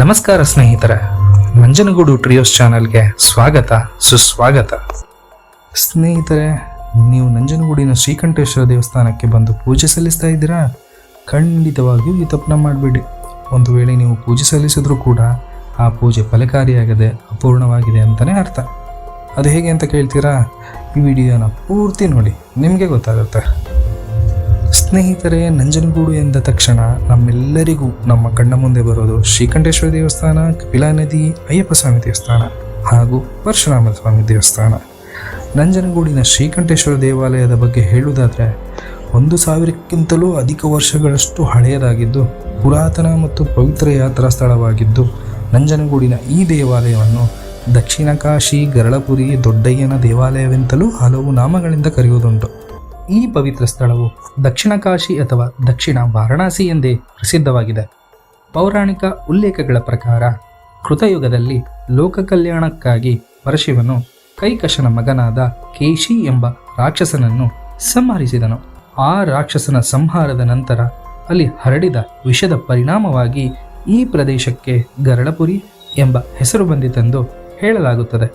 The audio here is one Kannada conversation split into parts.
ನಮಸ್ಕಾರ ಸ್ನೇಹಿತರೆ ನಂಜನಗೂಡು ಟ್ರಿಯೋಸ್ ಚಾನಲ್ಗೆ ಸ್ವಾಗತ, ಸುಸ್ವಾಗತ. ಸ್ನೇಹಿತರೆ, ನೀವು ನಂಜನಗೂಡಿನ ಶ್ರೀಕಂಠೇಶ್ವರ ದೇವಸ್ಥಾನಕ್ಕೆ ಬಂದು ಪೂಜೆ ಸಲ್ಲಿಸ್ತಾ ಇದ್ದೀರಾ? ಖಂಡಿತವಾಗಿಯೂ ಈ ತಪ್ಪನ್ನ ಮಾಡಬೇಡಿ. ಒಂದು ವೇಳೆ ನೀವು ಪೂಜೆ ಸಲ್ಲಿಸಿದ್ರೂ ಕೂಡ ಆ ಪೂಜೆ ಫಲಕಾರಿಯಾಗದೆ ಅಪೂರ್ಣವಾಗಿದೆ ಅಂತಲೇ ಅರ್ಥ. ಅದು ಹೇಗೆ ಅಂತ ಕೇಳ್ತೀರಾ? ಈ ವಿಡಿಯೋನ ಪೂರ್ತಿ ನೋಡಿ, ನಿಮಗೆ ಗೊತ್ತಾಗುತ್ತೆ. ಸ್ನೇಹಿತರೆ, ನಂಜನಗೂಡು ಎಂದ ತಕ್ಷಣ ನಮ್ಮೆಲ್ಲರಿಗೂ ನಮ್ಮ ಕಣ್ಣ ಮುಂದೆ ಬರೋದು ಶ್ರೀಕಂಠೇಶ್ವರ ದೇವಸ್ಥಾನ, ಕಪಿಲಾ ನದಿ, ಅಯ್ಯಪ್ಪ ಸ್ವಾಮಿ ದೇವಸ್ಥಾನ ಹಾಗೂ ಪರಶುರಾಮ ಸ್ವಾಮಿ ದೇವಸ್ಥಾನ. ನಂಜನಗೂಡಿನ ಶ್ರೀಕಂಠೇಶ್ವರ ದೇವಾಲಯದ ಬಗ್ಗೆ ಹೇಳುವುದಾದರೆ, ಒಂದು ಸಾವಿರಕ್ಕಿಂತಲೂ ಅಧಿಕ ವರ್ಷಗಳಷ್ಟು ಹಳೆಯದಾಗಿದ್ದು, ಪುರಾತನ ಮತ್ತು ಪವಿತ್ರ ಯಾತ್ರಾ ಸ್ಥಳವಾಗಿದ್ದು, ನಂಜನಗೂಡಿನ ಈ ದೇವಾಲಯವನ್ನು ದಕ್ಷಿಣ ಕಾಶಿ, ಗರಳಪುರಿ, ದೊಡ್ಡಯ್ಯನ ದೇವಾಲಯವೆಂತಲೂ ಹಲವು ನಾಮಗಳಿಂದ ಕರೆಯುವುದುಂಟು. ಈ ಪವಿತ್ರ ಸ್ಥಳವು ದಕ್ಷಿಣ ಕಾಶಿ ಅಥವಾ ದಕ್ಷಿಣ ವಾರಣಾಸಿ ಎಂದೇ ಪ್ರಸಿದ್ಧವಾಗಿದೆ. ಪೌರಾಣಿಕ ಉಲ್ಲೇಖಗಳ ಪ್ರಕಾರ ಕೃತಯುಗದಲ್ಲಿ ಲೋಕ ಕಲ್ಯಾಣಕ್ಕಾಗಿ ಪರಶಿವನು ಕೈಕಶನ ಮಗನಾದ ಕೇಶಿ ಎಂಬ ರಾಕ್ಷಸನನ್ನು ಸಂಹರಿಸಿದನು. ಆ ರಾಕ್ಷಸನ ಸಂಹಾರದ ನಂತರ ಅಲ್ಲಿ ಹರಡಿದ ವಿಷದ ಪರಿಣಾಮವಾಗಿ ಈ ಪ್ರದೇಶಕ್ಕೆ ಗರಳಪುರಿ ಎಂಬ ಹೆಸರು ಬಂದಿತೆಂದು ಹೇಳಲಾಗುತ್ತದೆ.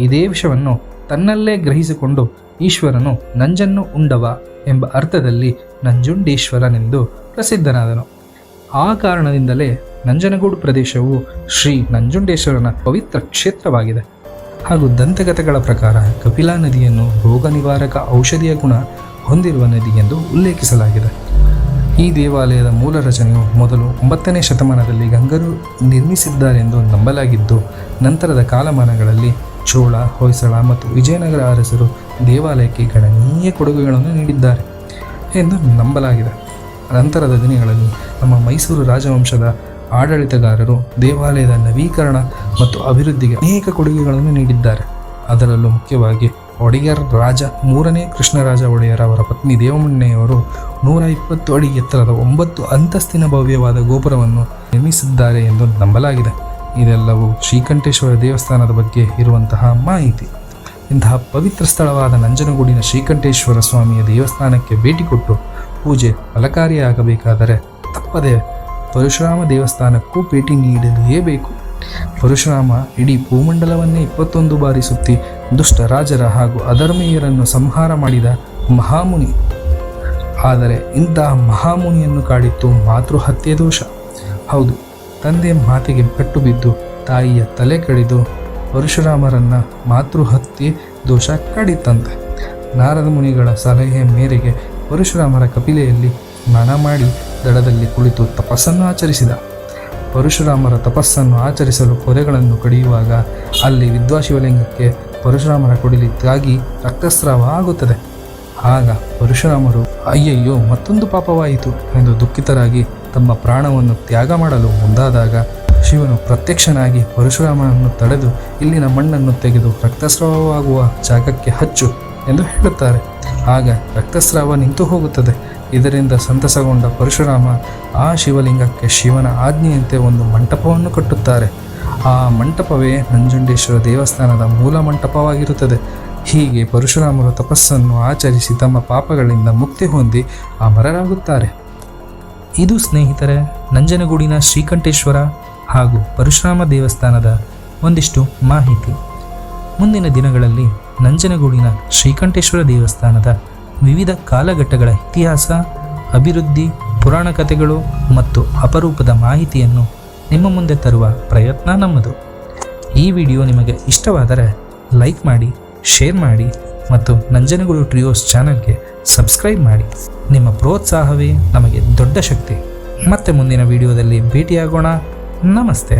ಇದೇ ವಿಷವನ್ನು ತನ್ನಲ್ಲೇ ಗ್ರಹಿಸಿಕೊಂಡು ಈಶ್ವರನು ನಂಜನ್ನು ಉಂಡವ ಎಂಬ ಅರ್ಥದಲ್ಲಿ ನಂಜುಂಡೇಶ್ವರನೆಂದು ಪ್ರಸಿದ್ಧನಾದನು. ಆ ಕಾರಣದಿಂದಲೇ ನಂಜನಗೂಡು ಪ್ರದೇಶವು ಶ್ರೀ ನಂಜುಂಡೇಶ್ವರನ ಪವಿತ್ರ ಕ್ಷೇತ್ರವಾಗಿದೆ. ಹಾಗೂ ದಂತಕಥೆಗಳ ಪ್ರಕಾರ ಕಪಿಲಾ ನದಿಯನ್ನು ರೋಗ ನಿವಾರಕ ಔಷಧಿಯ ಗುಣ ಹೊಂದಿರುವ ನದಿ ಎಂದು ಉಲ್ಲೇಖಿಸಲಾಗಿದೆ. ಈ ದೇವಾಲಯದ ಮೂಲ ರಚನೆಯು ಮೊದಲು ಒಂಬತ್ತನೇ ಶತಮಾನದಲ್ಲಿ ಗಂಗರು ನಿರ್ಮಿಸಿದ್ದಾರೆಂದು ನಂಬಲಾಗಿದ್ದು, ನಂತರದ ಕಾಲಮಾನಗಳಲ್ಲಿ ಚೋಳ, ಹೊಯ್ಸಳ ಮತ್ತು ವಿಜಯನಗರ ಅರಸರು ದೇವಾಲಯಕ್ಕೆ ಗಣನೀಯ ಕೊಡುಗೆಗಳನ್ನು ನೀಡಿದ್ದಾರೆ ಎಂದು ನಂಬಲಾಗಿದೆ. ನಂತರದ ದಿನಗಳಲ್ಲಿ ನಮ್ಮ ಮೈಸೂರು ರಾಜವಂಶದ ಆಡಳಿತಗಾರರು ದೇವಾಲಯದ ನವೀಕರಣ ಮತ್ತು ಅಭಿವೃದ್ಧಿಗೆ ಅನೇಕ ಕೊಡುಗೆಗಳನ್ನು ನೀಡಿದ್ದಾರೆ. ಅದರಲ್ಲೂ ಮುಖ್ಯವಾಗಿ ಒಡೆಯರ್ ರಾಜ, ಮೂರನೇ ಕೃಷ್ಣರಾಜ ಒಡೆಯರ್ ಅವರ ಪತ್ನಿ ದೇವಮಣ್ಣೆಯವರು ನೂರ ಇಪ್ಪತ್ತು ಅಡಿ ಎತ್ತರದ ಒಂಬತ್ತು ಅಂತಸ್ತಿನ ಭವ್ಯವಾದ ಗೋಪುರವನ್ನು ನಿರ್ಮಿಸಿದ್ದಾರೆ ಎಂದು ನಂಬಲಾಗಿದೆ. ಇದೆಲ್ಲವೂ ಶ್ರೀಕಂಠೇಶ್ವರ ದೇವಸ್ಥಾನದ ಬಗ್ಗೆ ಇರುವಂತಹ ಮಾಹಿತಿ. ಇಂತಹ ಪವಿತ್ರ ಸ್ಥಳವಾದ ನಂಜನಗೂಡಿನ ಶ್ರೀಕಂಠೇಶ್ವರ ಸ್ವಾಮಿಯ ದೇವಸ್ಥಾನಕ್ಕೆ ಭೇಟಿ ಕೊಟ್ಟು ಪೂಜೆ ಫಲಕಾರಿಯಾಗಬೇಕಾದರೆ ತಪ್ಪದೆ ಪರಶುರಾಮ ದೇವಸ್ಥಾನಕ್ಕೂ ಭೇಟಿ ನೀಡಲೇಬೇಕು. ಪರಶುರಾಮ ಇಡೀ ಭೂಮಂಡಲವನ್ನೇ ಇಪ್ಪತ್ತೊಂದು ಬಾರಿ ಸುತ್ತಿ ದುಷ್ಟ ರಾಜರ ಹಾಗೂ ಅಧರ್ಮೀಯರನ್ನು ಸಂಹಾರ ಮಾಡಿದ ಮಹಾಮುನಿ. ಆದರೆ ಇಂತಹ ಮಹಾಮುನಿಯನ್ನು ಕಾಡಿತ್ತು ಮಾತೃಹತ್ಯೆ ದೋಷ. ಹೌದು ತಂದೆ ಮಾತಿಗೆ ಪೆಟ್ಟು ಬಿದ್ದು ತಾಯಿಯ ತಲೆ ಕಡಿದು ಪರಶುರಾಮರನ್ನ ಮಾತೃಹತ್ಯೆ ದೋಷ ಕಡಿತಂತೆ. ನಾರದ ಮುನಿಗಳ ಸಲಹೆ ಮೇರೆಗೆ ಪರಶುರಾಮರ ಕಪಿಲೆಯಲ್ಲಿ ಸ್ನಾನ ಮಾಡಿ ದಡದಲ್ಲಿ ಕುಳಿತು ತಪಸ್ಸನ್ನು ಆಚರಿಸಿದ. ಪರಶುರಾಮರ ತಪಸ್ಸನ್ನು ಆಚರಿಸಲು ಪೊದೆಗಳನ್ನು ಕಡಿಯುವಾಗ ಅಲ್ಲಿ ವಿದ್ವಾಶಿವಲಿಂಗಕ್ಕೆ ಪರಶುರಾಮರ ಕೊಡಿಲಿ ತಾಗಿ ರಕ್ತಸ್ರಾವ ಆಗುತ್ತದೆ. ಆಗ ಪರಶುರಾಮರು, ಅಯ್ಯಯ್ಯೋ, ಮತ್ತೊಂದು ಪಾಪವಾಯಿತು ಎಂದು ದುಃಖಿತರಾಗಿ ತಮ್ಮ ಪ್ರಾಣವನ್ನು ತ್ಯಾಗ ಮಾಡಲು ಮುಂದಾದಾಗ ಶಿವನು ಪ್ರತ್ಯಕ್ಷನಾಗಿ ಪರಶುರಾಮನನ್ನು ತಡೆದು ಇಲ್ಲಿನ ಮಣ್ಣನ್ನು ತೆಗೆದು ರಕ್ತಸ್ರಾವವಾಗುವ ಜಾಗಕ್ಕೆ ಹಚ್ಚು ಎಂದು ಹೇಳುತ್ತಾರೆ. ಆಗ ರಕ್ತಸ್ರಾವ ನಿಂತು ಹೋಗುತ್ತದೆ. ಇದರಿಂದ ಸಂತಸಗೊಂಡ ಪರಶುರಾಮ ಆ ಶಿವಲಿಂಗಕ್ಕೆ ಶಿವನ ಆಜ್ಞೆಯಂತೆ ಒಂದು ಮಂಟಪವನ್ನು ಕಟ್ಟುತ್ತಾರೆ. ಆ ಮಂಟಪವೇ ನಂಜುಂಡೇಶ್ವರ ದೇವಸ್ಥಾನದ ಮೂಲ ಮಂಟಪವಾಗಿರುತ್ತದೆ. ಹೀಗೆ ಪರಶುರಾಮರು ತಪಸ್ಸನ್ನು ಆಚರಿಸಿ ತಮ್ಮ ಪಾಪಗಳಿಂದ ಮುಕ್ತಿ ಹೊಂದಿ ಅಮರರಾಗುತ್ತಾರೆ. ಇದು ಸ್ನೇಹಿತರೆ, ನಂಜನಗೂಡಿನ ಶ್ರೀಕಂಠೇಶ್ವರ ಹಾಗೂ ಪರಶುರಾಮ ದೇವಸ್ಥಾನದ ಒಂದಿಷ್ಟು ಮಾಹಿತಿ. ಮುಂದಿನ ದಿನಗಳಲ್ಲಿ ನಂಜನಗೂಡಿನ ಶ್ರೀಕಂಠೇಶ್ವರ ದೇವಸ್ಥಾನದ ವಿವಿಧ ಕಾಲಘಟ್ಟಗಳ ಇತಿಹಾಸ, ಅಭಿವೃದ್ಧಿ, ಪುರಾಣ ಕಥೆಗಳು ಮತ್ತು ಅಪರೂಪದ ಮಾಹಿತಿಯನ್ನು ನಿಮ್ಮ ಮುಂದೆ ತರುವ ಪ್ರಯತ್ನ ನಮ್ಮದು. ಈ ವಿಡಿಯೋ ನಿಮಗೆ ಇಷ್ಟವಾದರೆ ಲೈಕ್ ಮಾಡಿ, ಶೇರ್ ಮಾಡಿ ಮತ್ತು ನಂಜನಗೂಡು ಟ್ರಿಯೋಸ್ ಚಾನಲ್ಗೆ ಸಬ್ಸ್ಕ್ರೈಬ್ ಮಾಡಿ. ನಿಮ್ಮ ಪ್ರೋತ್ಸಾಹವೇ ನಮಗೆ ದೊಡ್ಡ ಶಕ್ತಿ. ಮತ್ತೆ ಮುಂದಿನ ವಿಡಿಯೋದಲ್ಲಿ ಭೇಟಿಯಾಗೋಣ. ನಮಸ್ತೆ.